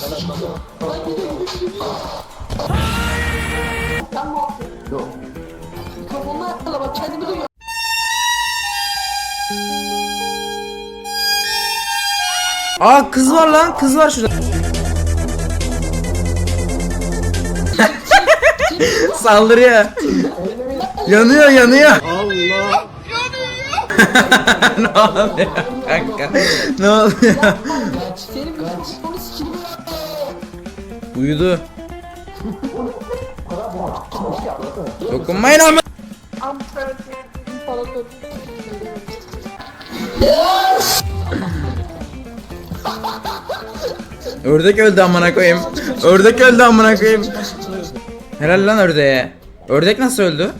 Sen ne yapıyorsun? Yok. Mikrofonla ayarla bak kendimi duyuyorum. Aa kız var lan kız var şurada. Saldırıyor. yanıyor yanıyor. Allah. ne oluyor kanka? Ne oluyor? Uyudu. Dokunmayın ama. Ördek öldü amına koyayım. Ördek öldü amına koyayım. Helal lan ördeğe. Ördek nasıl öldü?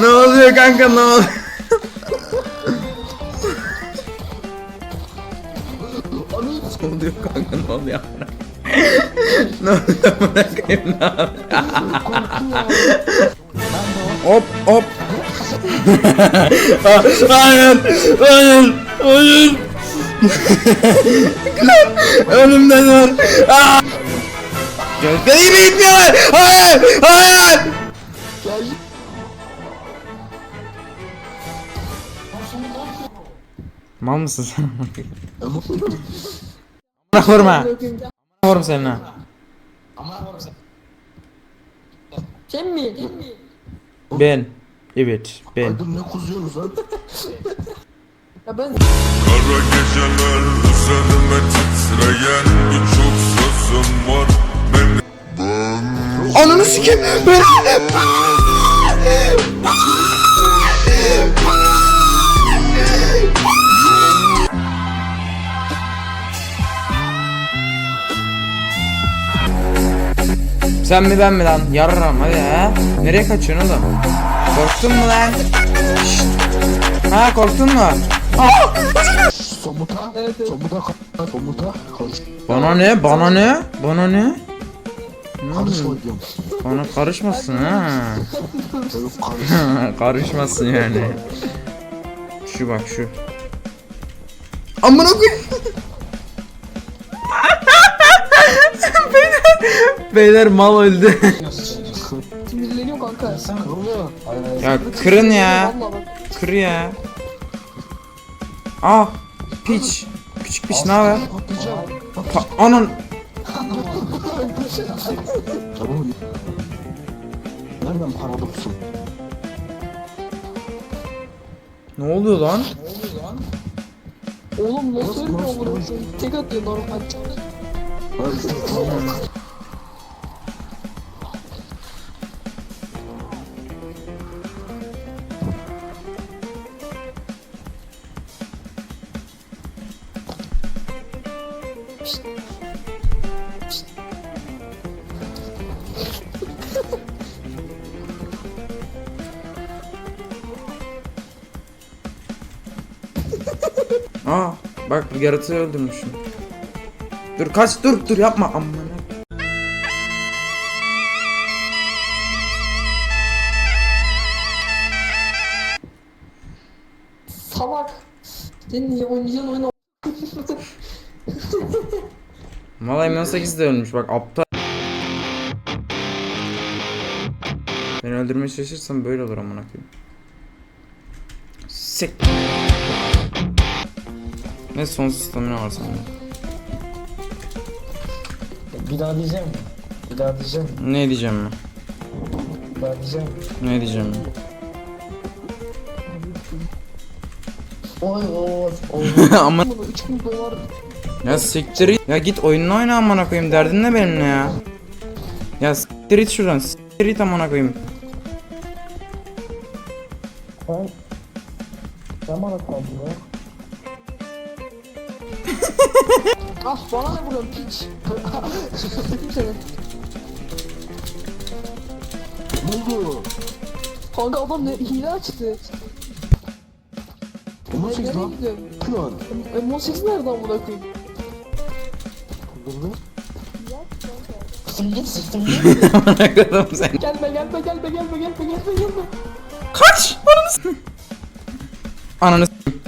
Ne oluyor kanka ne oluyor? ne oluyor kanka ne oluyor? ne oluyor bırakayım ne oluyor? hop hop. hayır hayır hayır. Önümde dur. Aa! Gözlerimi itmiyorlar. Hayır hayır. Mal mısın sen? Bana vurma. Bana vurma seninle. Sen mi? Ben. Evet ben. Dur ne kuzuyorsunuz lan? Ya ben Kara geceler üzerime titreyen birçok sözüm var Beni Ananı sikeyim. Ben... Sen mi ben mi lan? Yarram hadi ha. Nereye kaçıyorsun oğlum? Korktun mu lan? Şşt. Ha korktun mu? Somuta. Somuta. Somuta. Karış. Bana ne? Bana ne? Bana ne? Karışma diyorum. Bana karışmasın ha. Karış. Karışmasın yani. Şu bak şu. Amına koyayım. Beyler, mal öldü. sinirleniyor kanka. Kırılıyor. ya kırın ya. Bak. Kır ya. Ah piç. Küçük piç ne haber? Patlayacağım. Pa- Anan. Tamam. Nereden para bulsun? Ne oluyor lan? Oğlum nasıl ölmüyor nasıl, bunu? Tek atıyor normal. Aa bak yaratığı öldürmüşüm. Dur kaç dur dur yapma amına. Salak. Sen niye oynayacaksın oyunu? Malay M18 de ölmüş bak aptal. Beni öldürmeye çalışırsan böyle olur amına koyayım. Sek. Ne sonsuz stamina var sende. Bir daha diyeceğim mi? Bir daha diyeceğim mi? Ne diyeceğim ben? Bir daha diyeceğim mi? Ne diyeceğim ben? Oy oy oy. Ama Bunu 3000 dolar ya siktir it. Ya git oyununu oyna amına koyayım. Derdin ne benimle ya? Ya siktir it şuradan. Siktir it amına koyayım. Bana kaldın ya. Ah bana ne vuruyorsun piç? Sikeyim seni. Ne oldu? Kanka adam ne hile açtı. Ama siz Nereye lan. gidiyorsun? Şu an. M18 nerede amına Siktim git git. Amına koydum seni. Gelme gelme gelme gelme gelme gelme gelme. Kaç! Ananı s- Ananı s-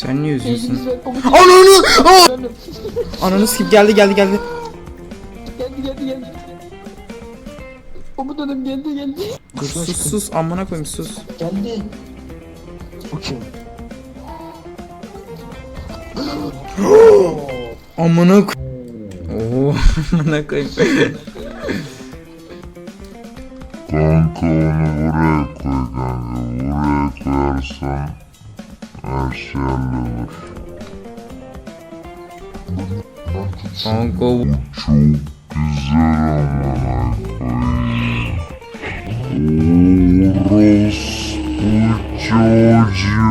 Sen niye komut. Ananı! Aa! Ananı skip geldi geldi geldi. Geldi geldi geldi. Komut dönüm geldi geldi. Dur sus sus amına koyayım sus. Geldi. Kim? Amına koy. Oo amına koyayım. Kanka onu buraya koy kanka. Buraya koyarsan şey hallolur. Kanka bu- Çok güzel amına koyayım. Orospu çocuğu.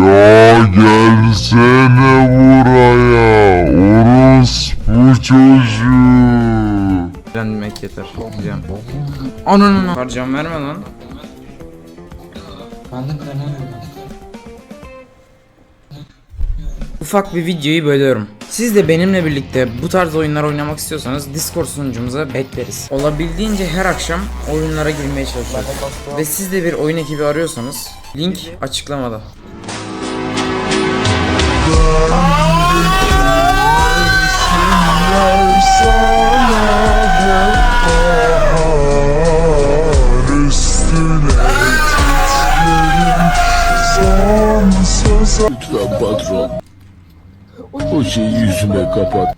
Ya gelsene buraya. Orospu çocuğu. Öğrenmek yeter. Harcan verme lan. Ben de kırmızı. Ufak bir videoyu bölüyorum. Siz de benimle birlikte bu tarz oyunlar oynamak istiyorsanız Discord sunucumuza bekleriz. Olabildiğince her akşam oyunlara girmeye çalışıyoruz. Ve siz de bir oyun ekibi arıyorsanız link açıklamada. Lütfen patron. O şeyi yüzüme kapat.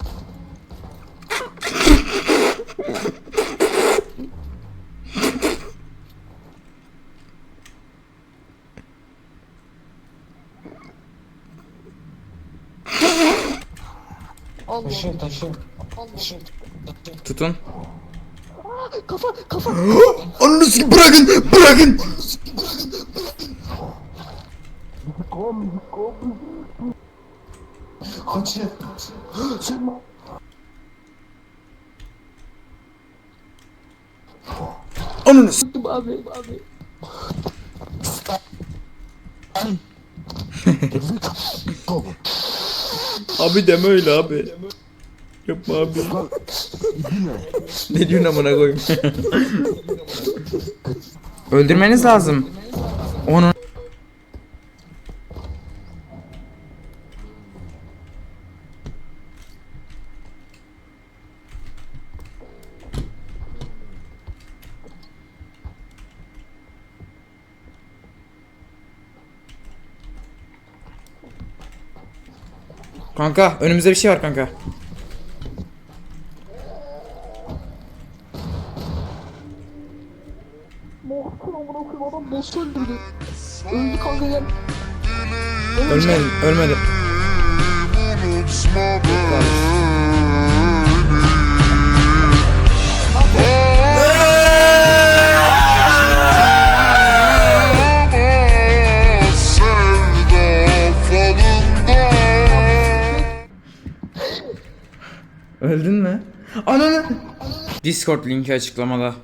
Allah. Taşı taşı. Taşı. Tutun. Kafa kafa. Ananı sikeyim, bırakın bırakın. Kaçı. Ananı s- Sıktım abi abi. Abi deme öyle abi. Yapma abi. ne diyorsun amına koyayım? Öldürmeniz lazım. Onu Kanka önümüzde bir şey var kanka. Mohtan amına koyayım adam boss öldürdü. Öldü kanka gel. Ölmedi, ölmedi. Discord linki açıklamada.